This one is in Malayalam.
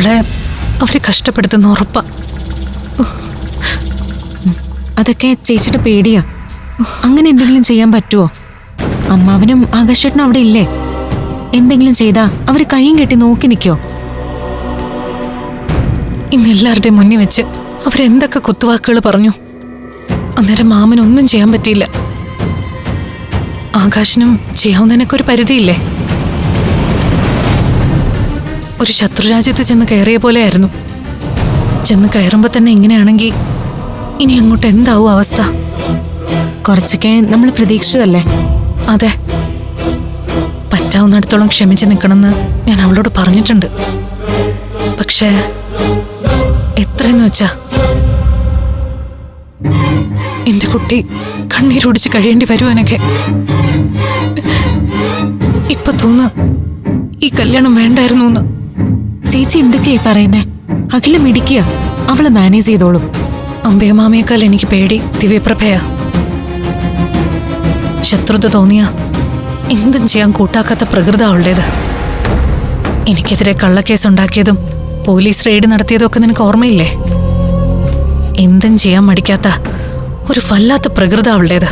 അവളെ അവർ കഷ്ടപ്പെടുത്തുന്ന ഉറപ്പ. അതൊക്കെ ചേച്ചിയുടെ പേടിയാ. അങ്ങനെ എന്തെങ്കിലും ചെയ്യാൻ പറ്റുമോ അമ്മാവനും ആകാശേട്ടനും അവിടെ ഇല്ലേ? എന്തെങ്കിലും ചെയ്താ അവർ കൈയും കെട്ടി നോക്കി നിൽക്കോ ഇന്ന് എല്ലാവരുടെയും മുന്നിൽ വെച്ച് അവരെന്തൊക്കെ കുത്തുവാക്കുകൾ പറഞ്ഞു? അന്നേരം മാമനൊന്നും ചെയ്യാൻ പറ്റിയില്ല. ആകാശിനും ചെയ്യാവുന്നതിനൊക്കെ ഒരു പരിധിയില്ലേ? ഒരു ശത്രുരാജ്യത്ത് ചെന്ന് കയറിയ പോലെയായിരുന്നു. ചെന്ന് കയറുമ്പോൾ തന്നെ ഇങ്ങനെയാണെങ്കിൽ ഇനി അങ്ങോട്ട് എന്താവും അവസ്ഥ? കുറച്ചൊക്കെ നമ്മൾ പ്രതീക്ഷിച്ചതല്ലേ? അതെ. പറ്റാവുന്നിടത്തോളം ക്ഷമിച്ച് നിൽക്കണമെന്ന് ഞാൻ അവളോട് പറഞ്ഞിട്ടുണ്ട്. പക്ഷേ എത്രയെന്ന് വെച്ചാ? എന്റെ കുട്ടി കണ്ണീരൊടിച്ച് കഴിയേണ്ടി വരുവാനൊക്കെ ഇപ്പൊ തോന്നുക ഈ കല്യാണം വേണ്ടായിരുന്നു എന്ന്. ചേച്ചി എന്തൊക്കെയായി പറയുന്നേ? അഖില മിടിക്കുക അവളെ മാനേജ് ചെയ്തോളും. അമ്പയമാമയേക്കാൾ എനിക്ക് പേടി. ദിവ്യപ്രഭയാ. ശത്രുത തോന്നിയ എന്തും ചെയ്യാൻ കൂട്ടാക്കാത്ത പ്രകൃത അവളുടേത്. എനിക്കെതിരെ കള്ളക്കേസ് ഉണ്ടാക്കിയതും പോലീസ് റെയ്ഡ് നടത്തിയതും ഒക്കെ നിനക്ക് ഓർമ്മയില്ലേ? എന്തും ചെയ്യാൻ മടിക്കാത്ത ഒരു വല്ലാത്ത പ്രകൃത അവളുടേത്.